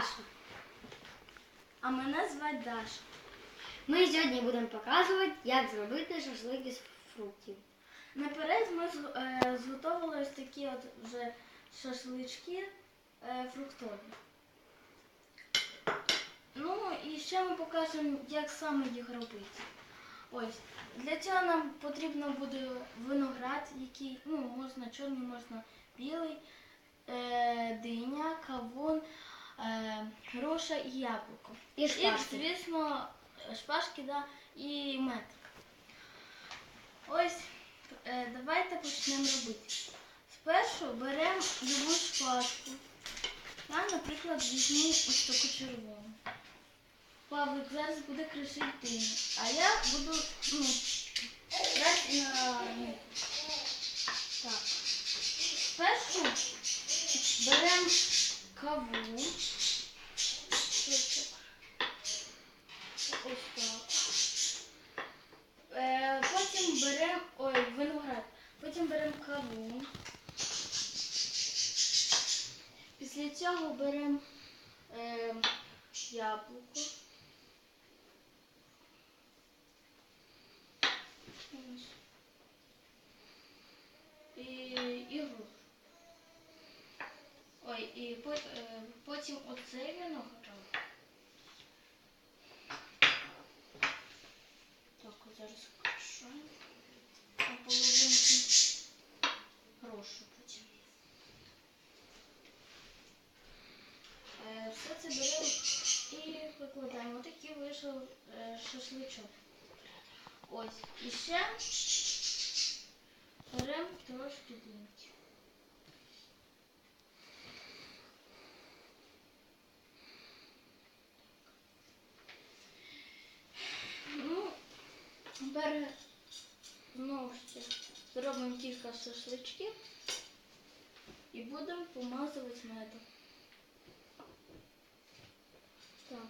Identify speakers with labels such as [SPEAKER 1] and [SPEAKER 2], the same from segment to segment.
[SPEAKER 1] Саша.
[SPEAKER 2] А мене звати Даша.
[SPEAKER 1] Ми сьогодні будемо показувати, як зробити шашлик із фруктів.
[SPEAKER 2] Наперед ми з- е, зготовили ось такі от вже шашлички е, фруктові. Ну і ще ми покажемо, як саме їх робити. Ось. Для цього нам потрібно буде виноград, який, ну, можна чорний, можна білий, е, диня, кавун, груша і яблуко.
[SPEAKER 1] І шпажки.
[SPEAKER 2] І, звісно, шпажки, да, і мед. Ось, е, давайте почнемо робити. Спершу беремо любу шпажку. Я, наприклад, візьму ось таку червону. Павлик зараз буде кришити. А я буду, ну, брати на Так. Спершу беремо каву. Ось так. Е, потім беремо ой, виноград. Потім беремо кавун. Після цього беремо е, яблуко. І, і грушу. Ой, і е, потім оцей виноград. Так, от зараз кашаємо. а половинку грошу потім. Е, Все це беремо і викладаємо. Отакий вийшов е, шашличок. Ось. І ще беремо трошки диньки. Ну, тепер знову ж зробимо кілька шашличків і будемо помазувати медом. Так.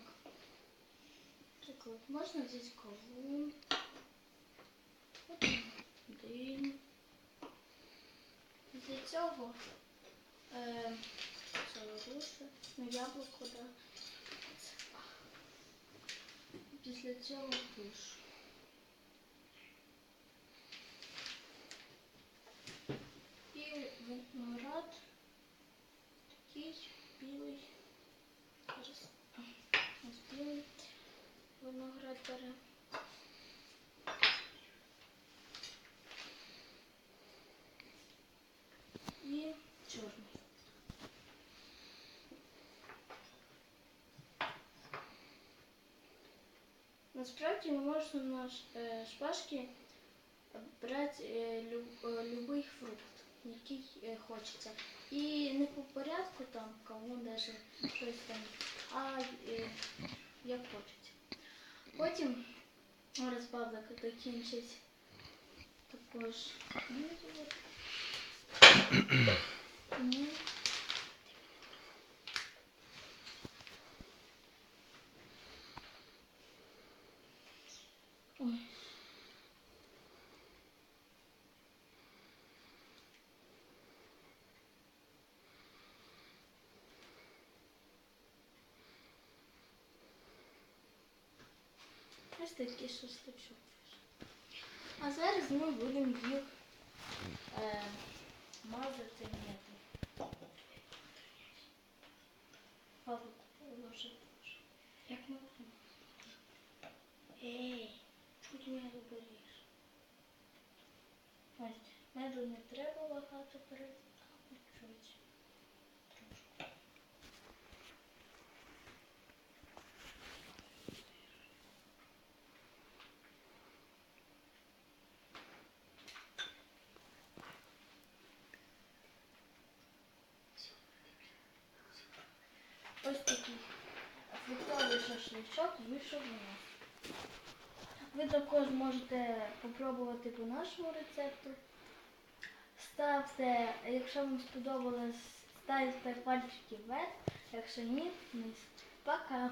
[SPEAKER 2] Так от, можна взяти кавун, динь. Для цього е, це груша, ну яблуко, да. Після цього грушу. І виноград такий білий. Зараз ось білий виноград бере. І чорний. Насправді можна на ш- е, шпажки брати е, лю- е, любий фрукт, який е, хочеться. І не по порядку там, кому даже щось там, а е, як хочеться. Потім розпавлик закінчить також. Ой. Ось такий шашличок. А зараз ми будемо їх е, мазати медом. Павло, ложи. Як ми? Ей, чуть меду береш. Ось, меду не треба багато брати, а чуть. Трошки. Ось такий фруктовий шашличок вийшов у нас. Ви також можете попробувати по нашому рецепту. Ставте, якщо вам сподобалось, ставте пальчики вверх, якщо ні, вниз. Пока!